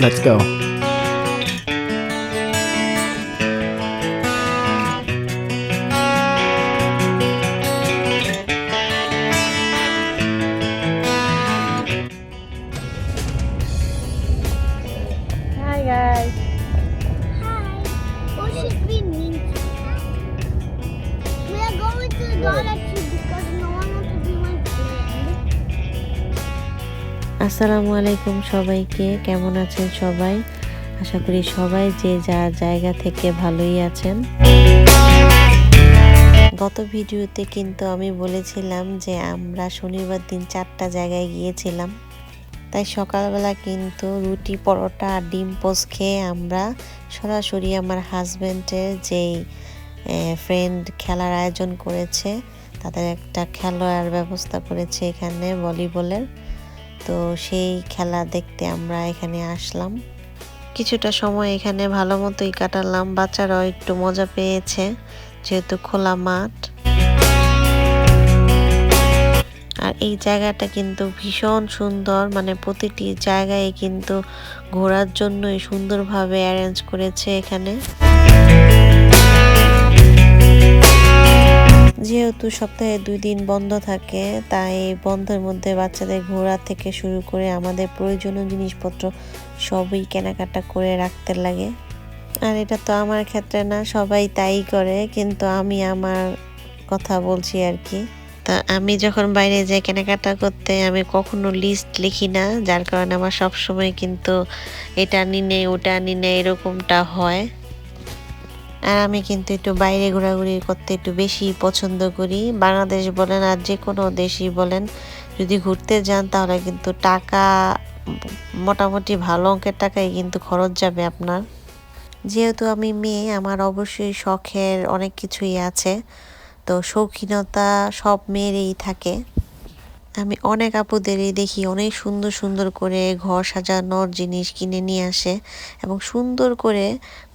Let's go. Hi guys. Hi. What should we mean? We are going to the Dollar আসসালামু আলাইকুম সবাইকে, কেমন আছেন সবাই? আশা করি সবাই যে যার জায়গা থেকে ভালোই আছেন। গত ভিডিওতে কিন্তু আমি বলেছিলাম যে আমরা শনিবার দিন চারটা জায়গায় গিয়েছিলাম। তাই সকালবেলা কিন্তু রুটি, পরোটা আর ডিম পোস্ট খেয়ে আমরা সরাসরি আমার হাজব্যান্ডের যেই ফ্রেন্ড খেলার আয়োজন করেছে, তাদের একটা খেলোয়াড় ব্যবস্থা করেছে এখানে ভলিবলের তো সেই খেলা দেখতে আমরা এখানে আসলাম। কিছুটা সময় এখানে ভালো মতোই কাটালাম। বাচ্চারাও একটু মজা পেয়েছে, যেহেতু খোলা মাঠ। আর এই জায়গাটা কিন্তু ভীষণ সুন্দর মানে প্রতিটি জায়গায় কিন্তু ঘোরার জন্যই সুন্দরভাবে অ্যারেঞ্জ করেছে এখানে। যেহেতু সপ্তাহে দুই দিন বন্ধ থাকে, তাই বন্ধের মধ্যে বাচ্চাদের ঘোরা থেকে শুরু করে আমাদের প্রয়োজনীয় জিনিসপত্র সবই কেনাকাটা করে রাখতে লাগে। আর এটা তো আমার ক্ষেত্রে না, সবাই তাই করে, কিন্তু আমি আমার কথা বলছি আর কি। তা আমি যখন বাইরে যাই কেনাকাটা করতে আমি কখনো লিস্ট লিখি না, যার কারণে আমার সব সময় কিন্তু এটা আনি নেই ওটা আনি এরকমটা হয়। আর আমি কিন্তু একটু বাইরে ঘোরাঘুরি করতে একটু বেশি পছন্দ করি। বাংলাদেশ বলেন আর যে কোনো দেশই বলেন, যদি ঘুরতে যান তাহলে কিন্তু টাকা, মোটামুটি ভালো অঙ্কের টাকাই কিন্তু খরচ যাবে আপনার। যেহেতু আমি মেয়ে, আমার অবশ্যই শখের অনেক কিছুই আছে। তো শৌখিনতা সব মেয়েরই থাকে। আমি অনেক আপুদেরই দেখি অনেক সুন্দর সুন্দর করে ঘর সাজানোর জিনিস কিনে নিয়ে আসে এবং সুন্দর করে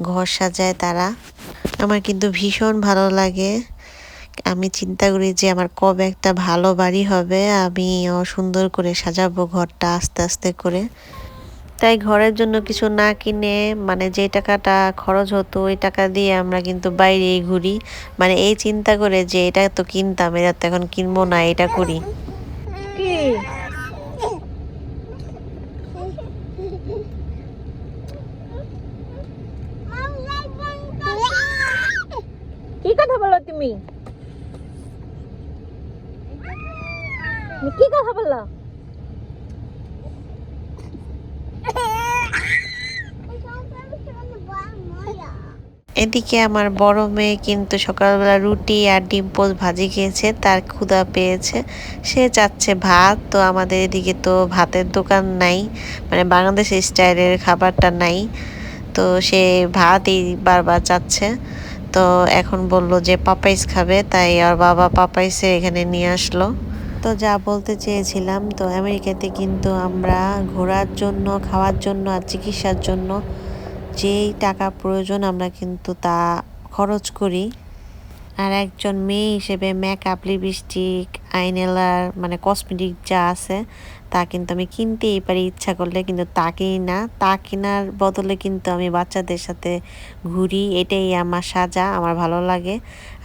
ঘর সাজায় তারা। আমার কিন্তু ভীষণ ভালো লাগে। আমি চিন্তা করি যে আমার কবে একটা ভালো বাড়ি হবে, আমি সুন্দর করে সাজাবো ঘরটা আস্তে আস্তে করে। তাই ঘরের জন্য কিছু না কিনে মানে যে টাকাটা খরচ হতো, ওই টাকা দিয়ে আমরা কিন্তু বাইরেই ঘুরি। মানে এই চিন্তা করে যে এটা তো কিনতাম, এটা তো এখন কিনবো না, এটা করি। Hey. এদিকে আমার বড় মেয়ে কিন্তু সকালবেলা রুটি আর ডিম পোস্ট ভাজি খেয়েছে, তার ক্ষুধা পেয়েছে। সে চাচ্ছে ভাত, তো আমাদের এদিকে তো ভাতের দোকান নাই মানে বাংলাদেশ স্টাইলের খাবারটা নাই। তো সে ভাতই বারবার চাচ্ছে। তো এখন বলল যে পাপাইস খাবে, তাই আর বাবা পাপাইসে এখানে নিয়ে আসলো। তো যা বলতে চেয়েছিলাম, তো আমেরিকাতে কিন্তু আমরা ঘোরার জন্য, খাওয়ার জন্য আর চিকিৎসার জন্য যেই টাকা প্রয়োজন আমরা কিন্তু তা খরচ করি। আর একজন মেয়ে হিসেবে মেকআপ লিপস্টিক আইনেলার মানে কসমেটিক যা আছে, তা কিন্তু আমি কিনতেই পারি ইচ্ছা করলে, কিন্তু তা কিনি না। তা কেনার বদলে কিন্তু আমি বাচ্চাদের সাথে ঘুরি, এটাই আমার সাজা, আমার ভালো লাগে।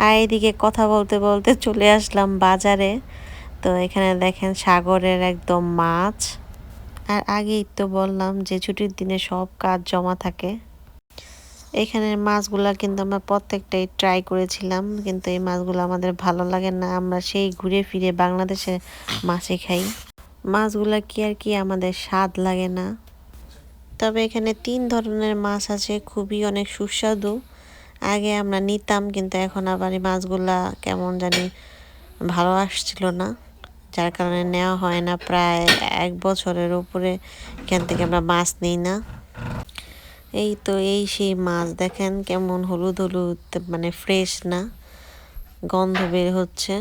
আর এদিকে কথা বলতে বলতে চলে আসলাম বাজারে। তো এখানে দেখেন সাগরের একদম মাছ। আর আগেই তো বললাম যে ছুটির দিনে সব কাজ জমা থাকে। এখানের মাছগুলা কিন্তু আমরা প্রত্যেকটাই ট্রাই করেছিলাম, কিন্তু এই মাছগুলো আমাদের ভালো লাগে না। আমরা সেই ঘুরে ফিরে বাংলাদেশে মাছই খাই। মাছগুলা কি আর কি আমাদের স্বাদ লাগে না। তবে এখানে তিন ধরনের মাছ আছে, খুবই অনেক সুস্বাদু। আগে আমরা নিতাম, কিন্তু এখন আবার এই মাছগুলা কেমন জানি ভালো আসছিল না। যার কারণে নেওয়া হয় না, প্রায় এক বছরের উপরে এখান থেকে আমরা মাছ নিই না। এই তো এই সেই মাছ, দেখেন কেমন হলুদ হলুদ মানে ফ্রেশ না, গন্ধ বের হচ্ছে।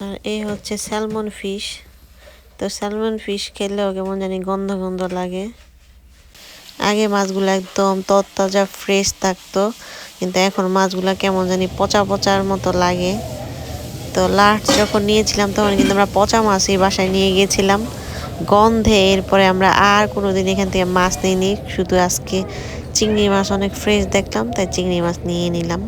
আর এই হচ্ছে স্যালমন ফিশ তো স্যালমন ফিশ খেলেও কেমন জানি গন্ধ গন্ধ লাগে। আগে মাছগুলো একদম তরতাজা ফ্রেশ থাকতো, কিন্তু এখন মাছগুলো কেমন জানি পচা পচার মতো লাগে। তো লাস্ট যখন নিয়েছিলাম, তখন কিন্তু আমরা পচা মাছই বাসায় নিয়ে গিয়েছিলাম গন্ধে এরপরে আমরা আর কোনো দিন এখান থেকে মাছ নিইনি। শুধু আজকে চিংড়ি মাছ অনেক ফ্রেশ দেখলাম, তাই চিংড়ি মাছ নিয়ে নিলাম।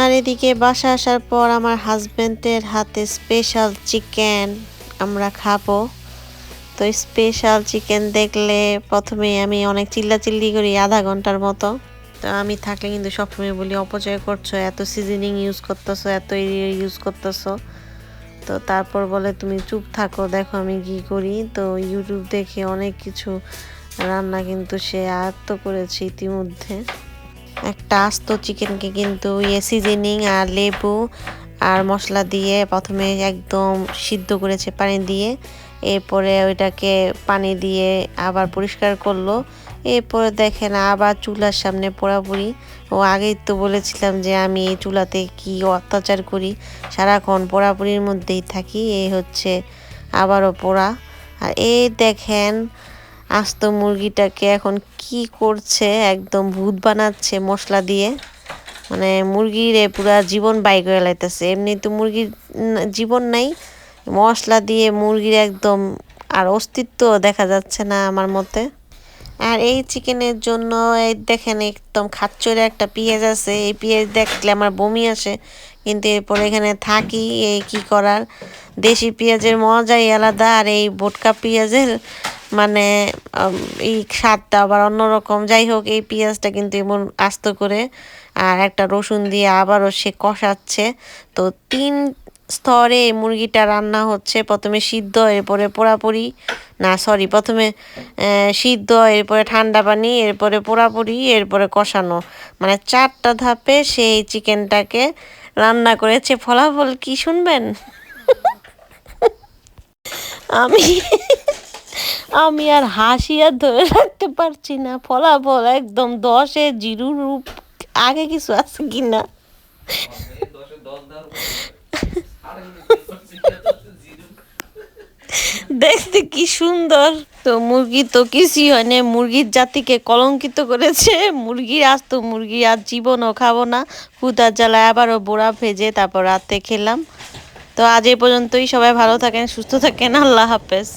আর এদিকে বাসা আসার পর আমার হাজব্যান্ডের হাতে স্পেশাল চিকেন আমরা খাব। তো স্পেশাল চিকেন দেখলে প্রথমে আমি অনেক চিল্লাচিল্লি করি আধা ঘণ্টার মতো। তো আমি থাকলে কিন্তু সবসময় বলি, অপচয় করছ, এত সিজনিং ইউজ করতেছো, এত ইউজ করতেছো। তো তারপর বলে, তুমি চুপ থাকো, দেখো আমি কি করি। তো ইউটিউব দেখে অনেক কিছু রান্না কিন্তু সে আয়ত্ত করেছে ইতিমধ্যে। একটা আস্ত চিকেনকে কিন্তু ইয়ে সিজনিং আর লেবু আর মশলা দিয়ে প্রথমে একদম সিদ্ধ করেছে পানি দিয়ে। এরপরে ওইটাকে পানি দিয়ে আবার পরিষ্কার করল। এরপরে দেখেন আবার চুলার সামনে পোড়াপুরি। ও আগেই তো বলেছিলাম যে আমি এই চুলাতে কি অত্যাচার করি। সারাক্ষণ পোড়াপুরির মধ্যেই থাকি, এই হচ্ছে আবারও পোড়া। আর এই দেখেন আস্ত মুরগিটাকে এখন কি করছে, একদম ভূত বানাচ্ছে মশলা দিয়ে। মানে মুরগির পুরা জীবন বাই করে লাইতেছে। এমনি তো মুরগির জীবন নাই, মশলা দিয়ে মুরগির একদম আর অস্তিত্ব দেখা যাচ্ছে না আমার মতে। আর এই চিকেনের জন্য এই দেখেন একদম খাচ্চরে একটা পেঁয়াজ আছে, এই পেঁয়াজ দেখলে আমার বমি আসে। কিন্তু এরপর এখানে থাকি, এই কি করার? দেশি পেঁয়াজের মজাই আলাদা আর এই বোটকা পেঁয়াজের মানে এই স্বাদটা আবার অন্যরকম। যাই হোক, এই পেঁয়াজটা কিন্তু এমন আস্ত করে, আর একটা রসুন দিয়ে আবারও সে কষাচ্ছে। তো তিন স্তরে এই মুরগিটা রান্না হচ্ছে। প্রথমে সিদ্ধ, এরপরে পোড়াপুরি। না সরি প্রথমে সিদ্ধ, এরপরে ঠান্ডা পানি, এরপরে পোড়াপুরি, এরপরে কষানো। মানে চারটা ধাপে সেই চিকেনটাকে রান্না করেছে। ফলাফল কি শুনবেন? আমি আমি আর হাসি আর ধরে রাখতে পারছি না। ফলাফল একদম দশে জিরো রূপ। আগে কিছু আছে কি না দেখতে কি সুন্দর। তো মুরগি তো কিছুই হয় না। মুরগির জাতিকে কলঙ্কিত করেছে। মুরগি আজ তো মুরগি আর জীবনও খাব না। ক্ষুদার জ্বালায় আবারও বোড়া ভেজে তারপর রাতে খেলাম। তো আজ এই পর্যন্তই। সবাই ভালো থাকেন, সুস্থ থাকেন। আল্লাহ হাফেজ।